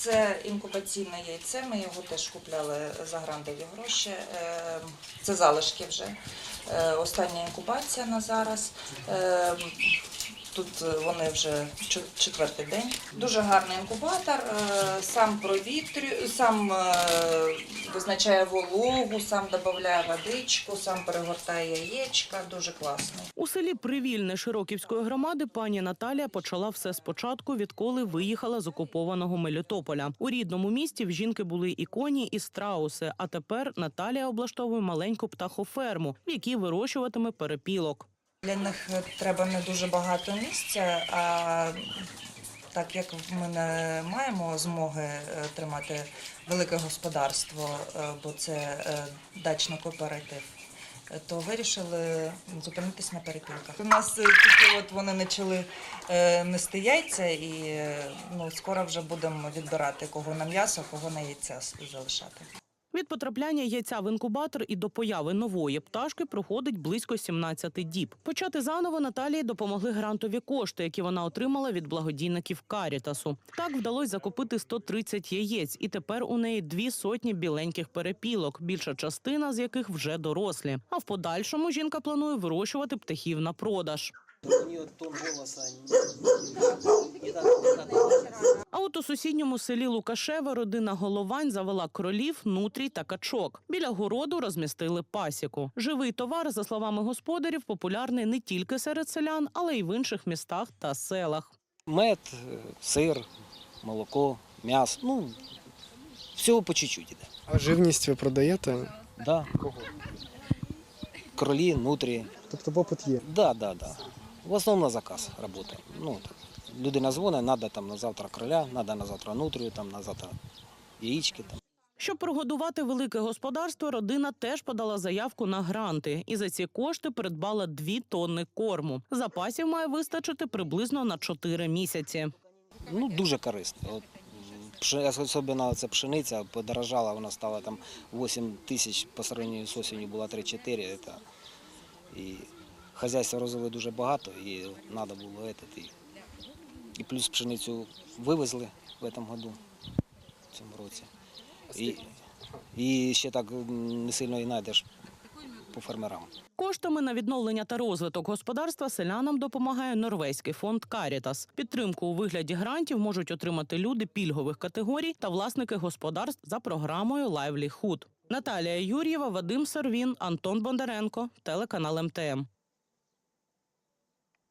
Це інкубаційне яйце. Ми його теж купляли за грантові гроші. Е, Це залишки вже. Е, Остання інкубація на зараз. Тут е, вони вже четвертий день. Дуже гарний інкубатор. е, Сам провітрює, сам е, визначає вологу, сам додає водичку, сам перегортає яєчка. Дуже класний. У селі Привільне Широківської громади пані Наталія почала все спочатку, відколи виїхала з окупованого Мелітополя. У рідному місті в жінки були і коні, і страуси. А тепер Наталія облаштовує маленьку птахоферму, в якій вирощуватиме перепілок. Для них е, треба не дуже багато місця, а так як ми не маємо змоги е, тримати велике господарство, е, бо це дачний кооператив, то вирішили зупинитись на перепілках. У нас тільки от вони почали нести яйця, і ну, скоро вже будемо відбирати кого на м'ясо, кого на яйця залишати. Від потрапляння яйця в інкубатор і до появи нової пташки проходить близько 17 діб. Почати заново Наталії допомогли грантові кошти, які вона отримала від благодійників Карітасу. Так вдалося закупити 130 яєць, і тепер у неї дві сотні біленьких перепілок, більша частина з яких вже дорослі. А в подальшому жінка планує вирощувати птахів на продаж. У нее тон голоса не, не, так, не так. А от у сусідньому селі Лукашева родина Головань завела кролів, нутрій та качок. Біля городу розмістили пасіку. Живий товар, за словами господарів, популярний не тільки серед селян, але й в інших містах та селах. Мед, е, сир, молоко, м'ясо. Ну, всього по чуть-чуть іде. А живність ви продаєте? Да. Кролі, нутрі. Тобто попит є. Да, да, да. В основному на заказ працюємо. Ну, так. Людина дзвонить, треба там на завтра кроля, треба на завтра нутрію, там на завтра яєчки. Там. Щоб прогодувати велике господарство, родина теж подала заявку на гранти і за ці кошти придбала дві тонни корму. Запасів має вистачити приблизно на 4 місяці. Ну, дуже корисно. От, Особливо ця пшениця подорожала, вона стала там 8 тисяч по сравнению з осінню була 3-4. І хазяйство розвили дуже багато, і треба було этот, і, плюс пшеницю вивезли в цьому году, в цьому році. І, і ще так не сильно і знайдеш по фермерам. Коштами на відновлення та розвиток господарства селянам допомагає норвезький фонд Карітас. Підтримку у вигляді грантів можуть отримати люди пільгових категорій та власники господарств за програмою Livelihood. Наталія Юр'єва, Вадим Сарвін, Антон Бондаренко, телеканал МТМ.